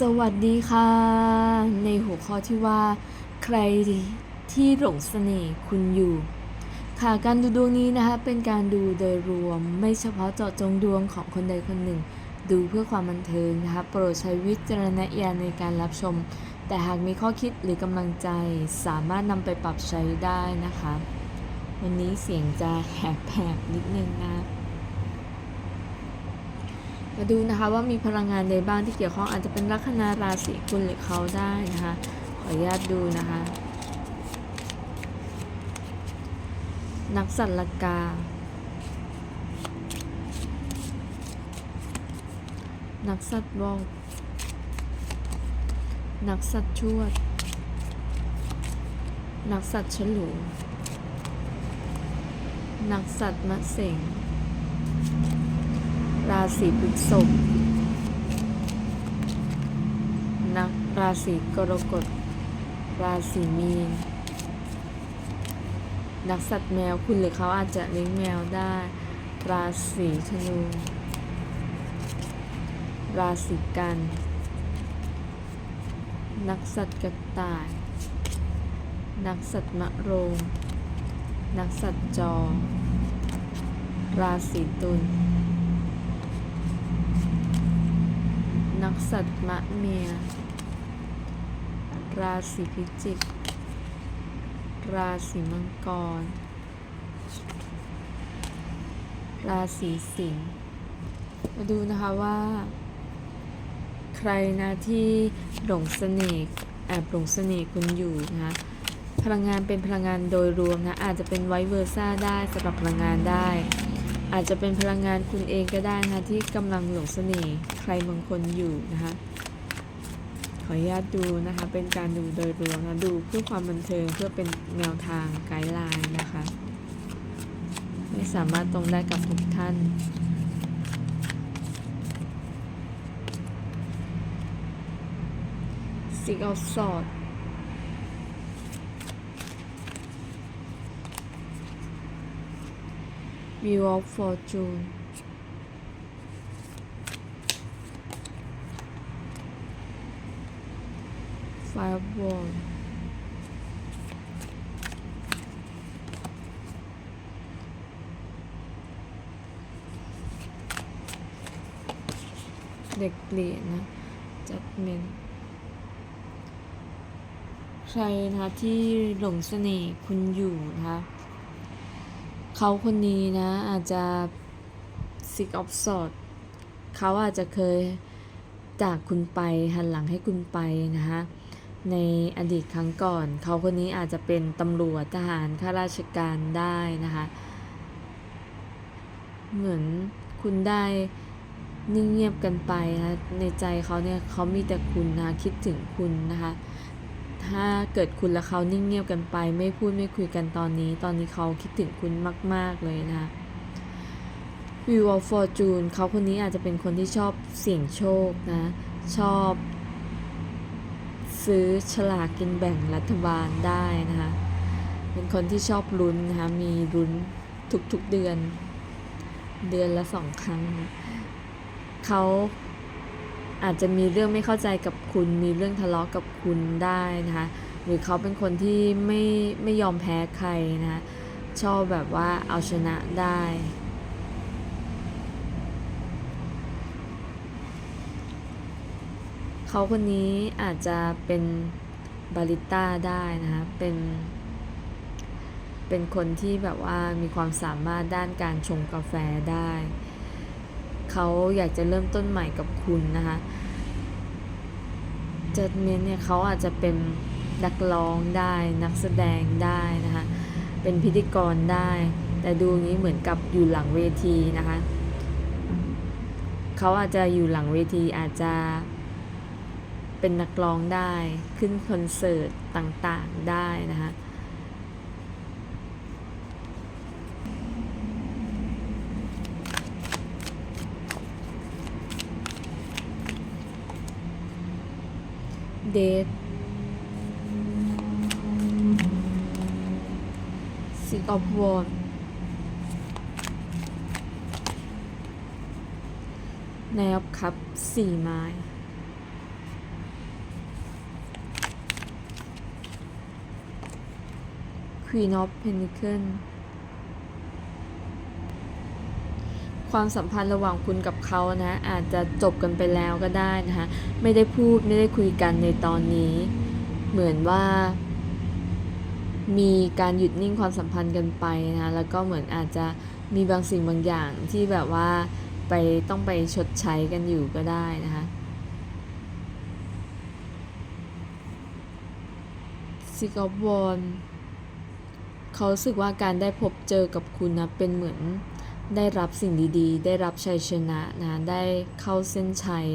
สวัสดีค่ะ ในหัวข้อที่ว่า ใครที่หลงเสน่ห์คุณอยู่ ค่ะการดูดวงนี้นะคะ เป็นการดูโดยรวมไม่เฉพาะเจาะจงดวงของคนใดคนหนึ่ง ดูเพื่อความบันเทิงนะคะโปรดใช้วิจารณญาณในการรับชม แต่หากมีข้อคิดหรือกำลังใจสามารถนำไปปรับใช้ได้นะคะ วันนี้เสียงจะแหบๆนิดนึงนะ มาดูนะคะว่ามีพลังงานใดบ้างที่เกี่ยวข้องอาจจะเป็นลัคนาราศีคุณหรือเขาได้นะคะ ขออนุญาตดูนะคะ นักสัตว์ลกา นักสัตว์วอกนักสัตว์ชวด นักสัตว์ฉลูนักสัตว์มะเสง ราศีพฤษภนักราศีกรกฎ ราศีมีน นักสัตว์แมวคุณหรือเขาอาจจะเลี้ยงแมวได้ ราศีธนู ราศีกัน นักสัตว์กระต่าย นักสัตว์มะโรง นักสัตว์จอ ราศีตุล นักสัตว์มะเมีย ราศีพิจิก ราศีมังกร ราศีสิงห์ มาดูนะคะว่า ใครนะที่หลงเสน่ห์แอบหลงเสน่ห์คุณอยู่นะคะพลังงานเป็นพลังงานโดยรวมนะ อาจจะเป็นไวเวอร์ซ่าได้สำหรับพลังงานได้ อาจจะเป็นพลังงานคุณเองก็ได้นะที่กำลังหลงเสน่ห์ใครบางคนอยู่นะคะขออนุญาตดูนะคะเป็นการดูโดยรวมนะดูเพื่อความบันเทิงเพื่อเป็นแนวทางไกด์ไลน์นะคะ ไม่สามารถตรงได้กับทุกท่านสิกเอาสอด Wheel of Fortune ไฟบอลเด็กเหรียญนะ จัดเมนใครนะคะที่หลงเสน่ห์คุณอยู่นะคะ เขาคนนี้นะ อาจจะ sick of sort เขาอาจจะเคยจากคุณไปหันหลังให้คุณไปนะคะในอดีตครั้งก่อน เขาคนนี้อาจจะเป็นตำรวจทหารข้าราชการได้นะคะเหมือนคุณได้นิ่งเงียบกันไปนะในใจเขาเนี่ยเขามีแต่คุณนะคิดถึงคุณนะคะ ถ้าเกิดคุณและเขานิ่งเงียบกันไป ไม่พูดไม่คุยกันตอนนี้ ตอนนี้เขาคิดถึงคุณมาก ๆ เลยนะคะ View of Fortune เขาคนนี้อาจจะเป็นคนที่ชอบเสี่ยงโชคนะ ชอบ ซื้อฉลากกินแบ่งรัฐบาลได้นะคะ เป็นคนที่ชอบลุ้นนะคะ มีลุ้นทุกๆเดือน เดือนละสองครั้งนะเขา อาจจะมีเรื่องไม่เข้าใจกับคุณ มีเรื่องทะเลาะกับคุณได้นะคะหรือเขาเป็นคนที่ไม่ไม่ยอมแพ้ใครนะคะชอบแบบว่าเอาชนะได้เขาคนนี้อาจจะเป็นบาริต้าได้นะคะ เป็น เป็นคนที่แบบว่ามีความสามารถด้านการชงกาแฟได้ เขาอยากจะเริ่มต้นใหม่กับคุณนะคะ จัดเมนเนี่ยเขาอาจจะเป็นนักร้องได้นักแสดงได้นะคะเป็นพิธีกรได้ แต่ดูงี้เหมือนกับอยู่หลังเวทีนะคะเขาอาจจะอยู่หลังเวทีอาจจะเป็นนักร้องได้ขึ้นคอนเสิร์ตต่างๆได้นะคะ เดตสิกอบวอนแนวครับสี่ไม้ควีนออฟเพนนิเคิล ความสัมพันธ์ระหว่างคุณกับเขานะอาจจะจบกันไปแล้วก็ได้นะคะไม่ได้พูดไม่ได้คุยกันในตอนนี้ เหมือนว่า มีการหยุดนิ่งความสัมพันธ์กันไปนะแล้วก็เหมือนอาจจะมีบางสิ่งบางอย่างที่แบบว่าไปต้องไปชดใช้กันอยู่ก็ได้นะคะซิกอฟวอนเขาสึกว่าการได้พบเจอกับคุณนะเป็นเหมือน ได้รับสิ่งดีๆ ได้รับชัยชนะนะได้เข้าเส้นชัย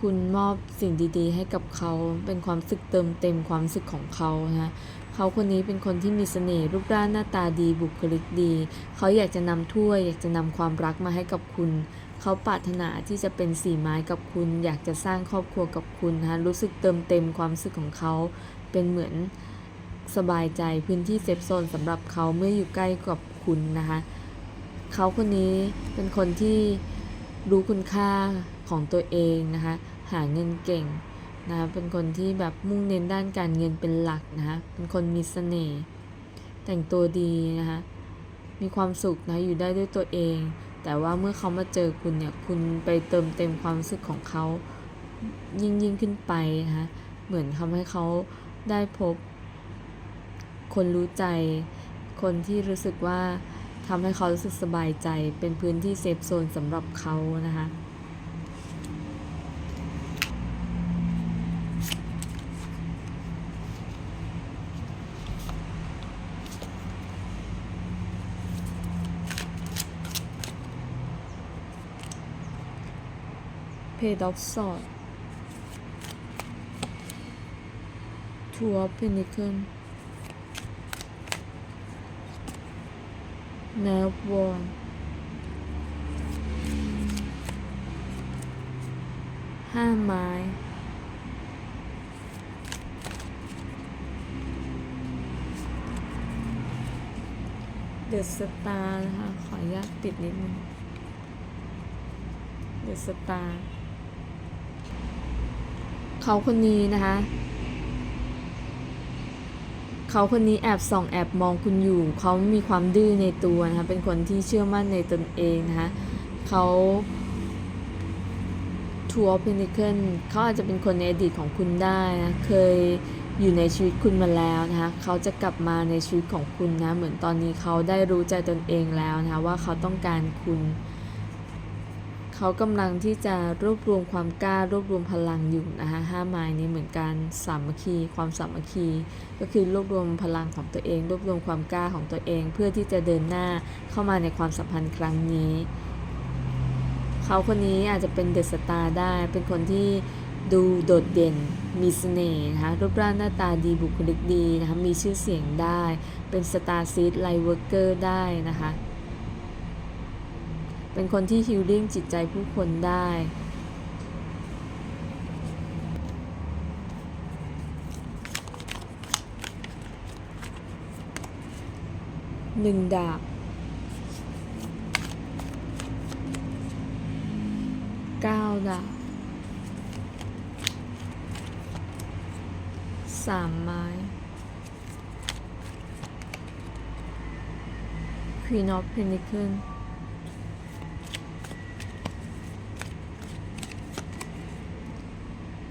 คุณมอบสิ่งดีๆ ให้กับเขาเป็นความสึกเติมเต็มความสึกของเขานะเขาคนนี้เป็นคนที่มีเสน่ห์รูปร่างหน้าตาดีบุคลิกดี เขาอยากจะนำถ้วย อยากจะนำความรักมาให้กับคุณ เขาปรารถนาที่จะเป็นสีไม้กับคุณ อยากจะสร้างครอบครัวกับคุณนะรู้สึกเติมเต็มความสึกของเขา เป็นเหมือนสบายใจพื้นที่เซฟโซนสำหรับเขาเมื่ออยู่ใกล้กับคุณนะคะ เขาคนนี้เป็นคนที่รู้คุณค่าของตัวเองนะคะ หาเงินเก่งนะคะเป็นคนที่แบบมุ่งเน้นด้านการเงินเป็นหลักนะคะ เป็นคนมีเสน่ห์ แต่งตัวดีนะคะ มีความสุขนะอยู่ได้ด้วยตัวเอง แต่ว่าเมื่อเขามาเจอคุณเนี่ย คุณไปเติมเต็มความรู้สึกของเขายิ่งยิ่งขึ้นไปนะคะ เหมือนทำให้เขาได้พบ คนรู้ใจ คนที่รู้สึกว่า ทำให้เขารู้สึกสบายใจ เป็นพื้นที่เซฟโซนสำหรับเขานะคะ Page of Swords Two of Pentacles Knight of Wands ห้าไม้เดอะสตาร์นะคะ ขออนุญาตปิดนิดนึงเดอะสตาร์เขาคนนี้นะคะ เขาคนนี้แอบส่องแอบมองคุณอยู่ เขามีความดื้อในตัวนะคะ เป็นคนที่เชื่อมั่นในตนเองนะคะเขาทัวร์เพนิเคิลเขาอาจจะเป็นคนในอดีตของคุณได้นะเคยอยู่ในชีวิตคุณมาแล้วนะคะเขาจะกลับมาในชีวิตของคุณนะ เหมือนตอนนี้เขาได้รู้ใจตนเองแล้วนะคะว่าเขาต้องการคุณ เขากำลังที่จะรวบรวมความกล้ารวบรวมพลังอยู่นะคะห้าไม้นี้เหมือนกันสามัคคีความสามัคคี ก็คือรวบรวมพลังของตัวเอง รวบรวมความกล้าของตัวเอง เพื่อที่จะเดินหน้าเข้ามาในความสัมพันธ์ครั้งนี้ เขาคนนี้อาจจะเป็นเดอะสตาร์ได้ เป็นคนที่ดูโดดเด่น มีเสน่ห์นะคะ รูปร่างหน้าตาดีบุคลิกดีนะคะ มีชื่อเสียงได้ เป็นสตาร์ซีดไลเวิร์เกอร์ได้นะคะ เป็นคนที่ฮิลลิ่งจิตใจผู้คนได้ หนึ่งดาบ เก้าดาบ สามไม้ Queen of Pentacles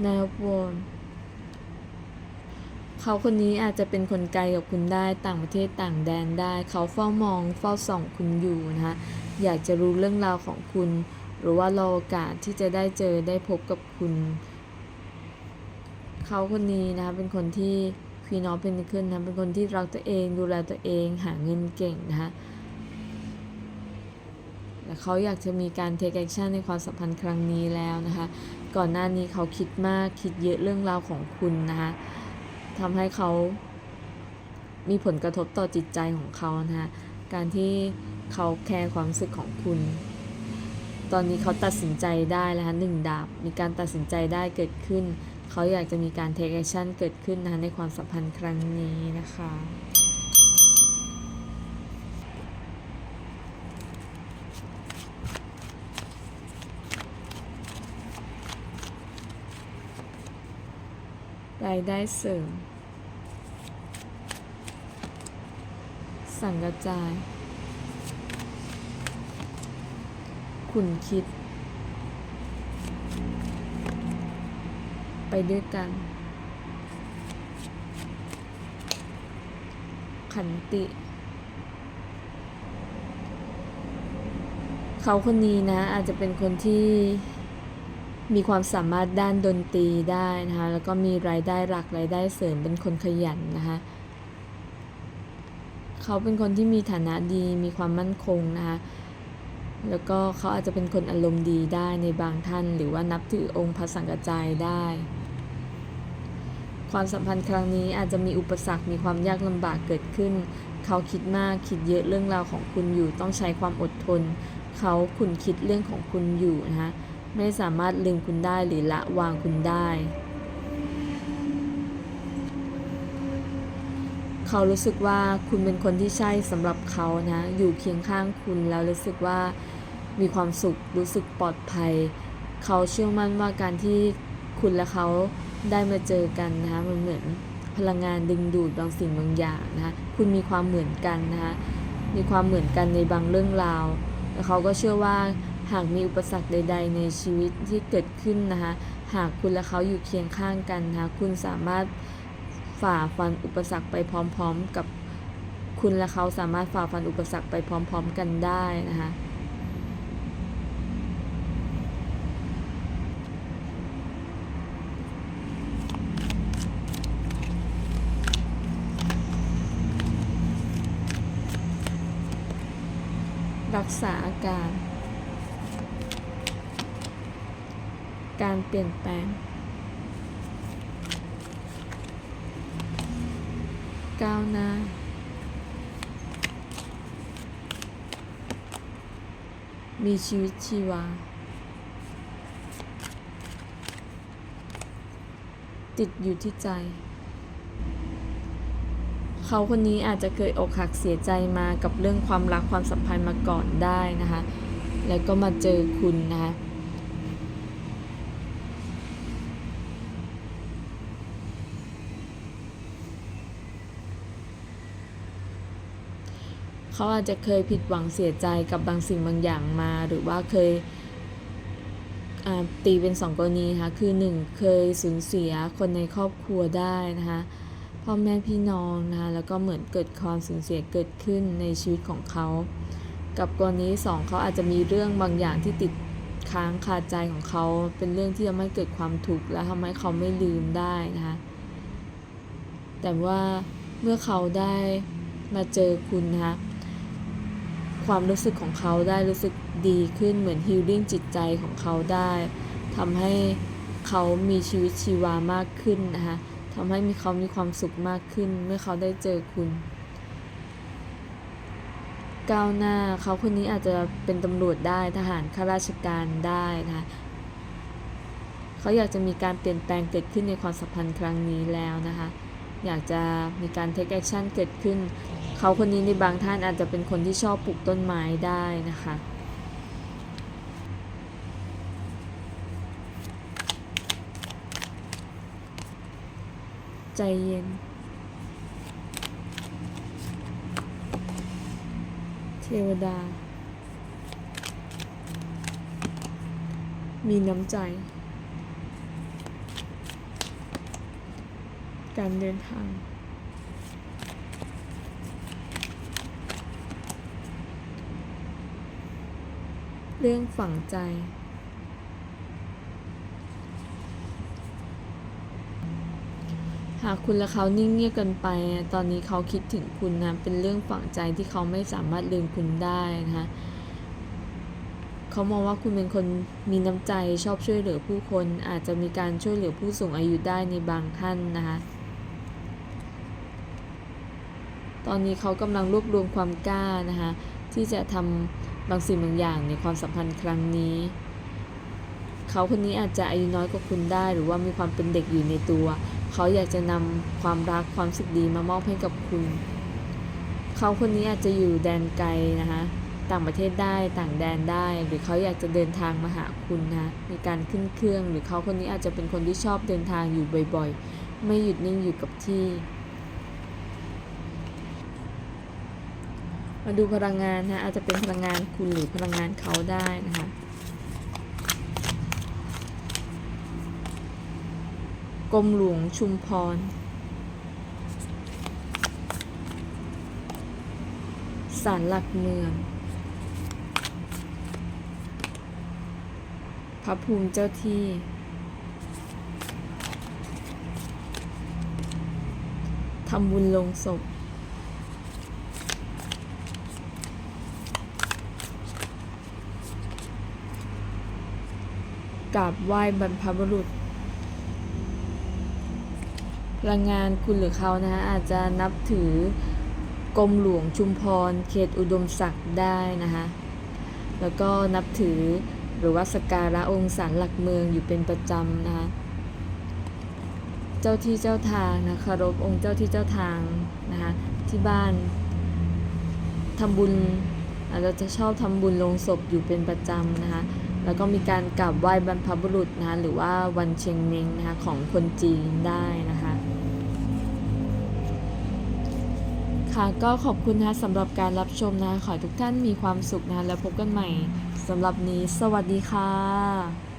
แนววนเขาคนนี้อาจจะเป็นคนไกลกับคุณได้ต่างประเทศต่างแดนได้ เขาเฝ้ามองเฝ้าส่องคุณอยู่นะคะอยากจะรู้เรื่องราวของคุณ หรือว่ารอโอกาสที่จะได้เจอได้พบกับคุณ เขาคนนี้นะคะเป็นคนที่คีนอเป็นขึ้นนะเป็นคนที่รักตัวเองดูแลตัวเองหาเงินเก่งนะคะแต่เขาอยากจะมีการ take action ในความสัมพันธ์ครั้งนี้แล้วนะคะ ก่อนหน้านี้เขาคิดมากคิดเยอะเรื่องราวของคุณนะคะทำให้เขามีผลกระทบต่อจิตใจของเขานะคะการที่เขาแคร์ความรู้สึกของคุณ ตอนนี้เขาตัดสินใจได้แล้วคะหนึ่งดาบ มีการตัดสินใจได้เกิดขึ้น เขาอยากจะมีการ take action เกิดขึ้นนะคะในความสัมพันธ์ครั้งนี้นะคะ รายได้เสริม สังกระจาย ขุนคิด ไปด้วยกัน ขันติ เขาคนนี้นะอาจจะเป็นคนที่ มีความสามารถด้านดนตรีได้นะคะแล้วก็มีรายได้หลักรายได้เสริมเป็นคนขยันนะคะเขาเป็นคนที่มีฐานะดีมีความมั่นคงนะคะแล้วก็เขาอาจจะเป็นคนอารมณ์ดีได้ในบางท่าน หรือว่านับถือองค์พระสังกัจจายได้ ความสัมพันธ์ครั้งนี้อาจจะมีอุปสรรคมีความยากลำบากเกิดขึ้น เขาคิดมากคิดเยอะเรื่องราวของคุณอยู่ ต้องใช้ความอดทน เขาขุนคิดเรื่องของคุณอยู่นะคะ ไม่สามารถลืมคุณได้หรือละวางคุณได้ เขารู้สึกว่าคุณเป็นคนที่ใช่สำหรับเขานะ อยู่เคียงข้างคุณแล้วรู้สึกว่ามีความสุขรู้สึกปลอดภัย เขาเชื่อมั่นว่าการที่คุณและเขาได้มาเจอกันนะคะมันเหมือนพลังงานดึงดูดบางสิ่งบางอย่างนะคะคุณมีความเหมือนกันนะคะมีความเหมือนกันในบางเรื่องราว แล้วเขาก็เชื่อว่า หากมีอุปสรรคใด ๆ ในชีวิตที่เกิดขึ้นนะคะ หากคุณและเขาอยู่เคียงข้างกันนะคะคุณสามารถฝ่าฟันอุปสรรคไปพร้อม ๆ กับคุณและเขาสามารถฝ่าฟันอุปสรรคไปพร้อม ๆ กันได้นะคะรักษาอาการ การเปลี่ยนแปลง ก้าวหน้า มีชีวิตชีวา ติดอยู่ที่ใจ เขาคนนี้อาจจะเคยอกหักเสียใจมากับเรื่องความรักความสัมพันธ์มาก่อนได้นะคะ แล้วก็มาเจอคุณนะคะ เขาอาจจะเคยผิดหวังเสียใจกับบางสิ่งบางอย่างมา หรือว่าเคยตีเป็นสองกรณีนะคะคือหนึ่งเคยสูญเสียคนในครอบครัวได้นะคะพ่อแม่พี่น้องนะคะแล้วก็เหมือนเกิดความสูญเสียเกิดขึ้นในชีวิตของเขา กับกรณีสองเขาอาจจะมีเรื่องบางอย่างที่ติดค้างคาใจของเขา เป็นเรื่องที่ทำให้เกิดความทุกข์และทำให้เขาไม่ลืมได้นะคะแต่ว่าเมื่อเขาได้มาเจอคุณนะคะ ความรู้สึกของเขาได้รู้สึกดีขึ้นเหมือนฮิลลิ่งจิตใจของเขาได้ทำให้เขามีชีวิตชีวามากขึ้นนะคะทำให้มีเขามีความสุขมากขึ้น เมื่อเขาได้เจอคุณ ก้าวหน้าเขาคนนี้อาจจะเป็นตำรวจได้ทหารข้าราชการได้นะคะเขาอยากจะมีการเปลี่ยนแปลงเกิดขึ้นในความสัมพันธ์ครั้งนี้แล้วนะคะ อยากจะมีการ take action เกิดขึ้น เขาคนนี้ในบางท่านอาจจะเป็นคนที่ชอบปลูกต้นไม้ได้นะคะใจเย็น เทวดา มีน้ำใจ การเดินทาง เรื่องฝังใจ หากคุณและเขานิ่งเงียบกันไป ตอนนี้เขาคิดถึงคุณนะ เป็นเรื่องฝังใจที่เขาไม่สามารถลืมคุณได้นะคะเขามองว่าคุณเป็นคนมีน้ำใจชอบช่วยเหลือผู้คน อาจจะมีการช่วยเหลือผู้สูงอายุได้ในบางท่านนะคะ ตอนนี้เขากำลังรวบรวมความกล้านะคะที่จะทำบางสิ่งบางอย่างในความสัมพันธ์ครั้งนี้ เขาคนนี้อาจจะอายุน้อยกว่าคุณได้ หรือว่ามีความเป็นเด็กอยู่ในตัว เขาอยากจะนำความรักความสึกดีมามอบให้กับคุณ เขาคนนี้อาจจะอยู่แดนไกลนะคะต่างประเทศได้ต่างแดนได้ หรือเขาอยากจะเดินทางมาหาคุณนะมีการขึ้นเครื่อง หรือเขาคนนี้อาจจะเป็นคนที่ชอบเดินทางอยู่บ่อยๆ ไม่หยุดนิ่งอยู่กับที่ มาดูพลังงานนะอาจจะเป็นพลังงานคุณหรือพลังงานเขาได้นะคะกรมหลวงชุมพรศาลหลักเมือง พระภูมิเจ้าที่ ทำบุญลงศพ กราบไหว้บรรพบุรุษพลังงานคุณหรือเขานะฮะอาจจะนับถือกรมหลวงชุมพร เขตอุดมศักดิ์ได้นะคะแล้วก็นับถือหรือว่าสการะองค์ศาลหลักเมืองอยู่เป็นประจำนะคะเจ้าที่เจ้าทางนะคารพองค์เจ้าที่เจ้าทางนะคะที่บ้านทำบุญอาจจะจะชอบทำบุญลงศพอยู่เป็นประจำนะคะ แล้วก็มีการกราบไหว้บรรพบุรุษนะคะหรือว่าวันเชียงเมงนะคะของคนจีนได้นะคะค่ะก็ขอบคุณนะะสำหรับการรับชมนะะขอให้ทุกท่านมีความสุขนะะแล้วพบกันใหม่สำหรับนี้ สวัสดีค่ะ